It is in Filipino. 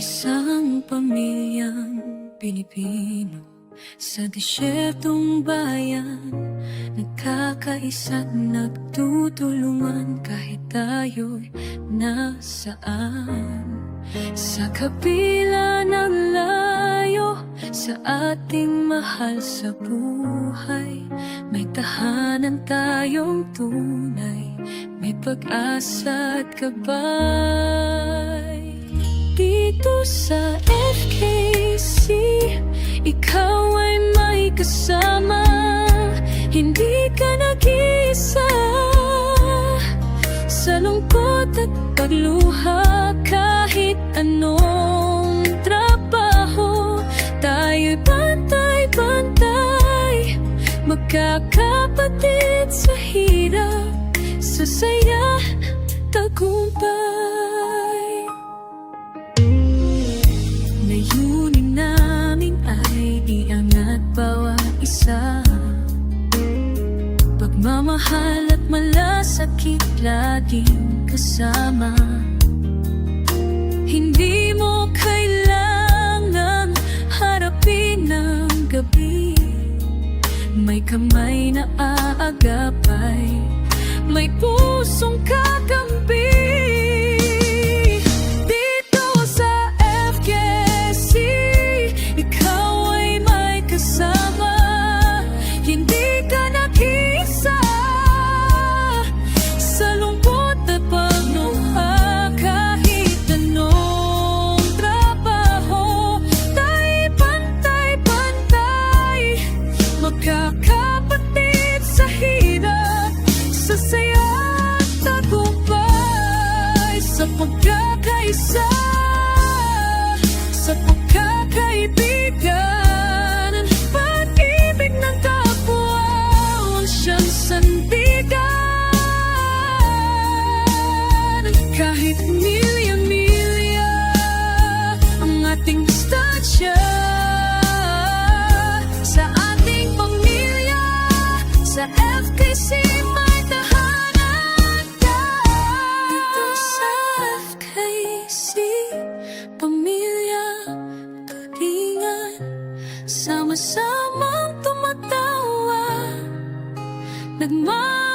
Isang pamilyang Pilipino sa desyertong bayan. Nagkakaisa't nagtutulungan kahit tayo'y nasaan. Sa kapila ng layo sa ating mahal sa buhay May tahanan tayong tunay May pag-asa at gabay Sa FKC Ikaw ay may kasama. Hindi ka nag-iisa. Sa lungkot at pagluha Kahit anong trabaho Tayo'y pantay-pantay. Magkakapatid sa hirap Sa saya, tagumpay laging kasama. Hindi mo kailangang harapin ng gabi. May kamay na aagapay. May pusong kakampi pagkakaisa Sa pagkakaibigan. Pag-ibig ng kapwa Ang siyang sandigan. Kahit milya-milya Ang ating distansya Sa ating pamilya Sa FKC Sama-samang tumatawa. Nagmamahalan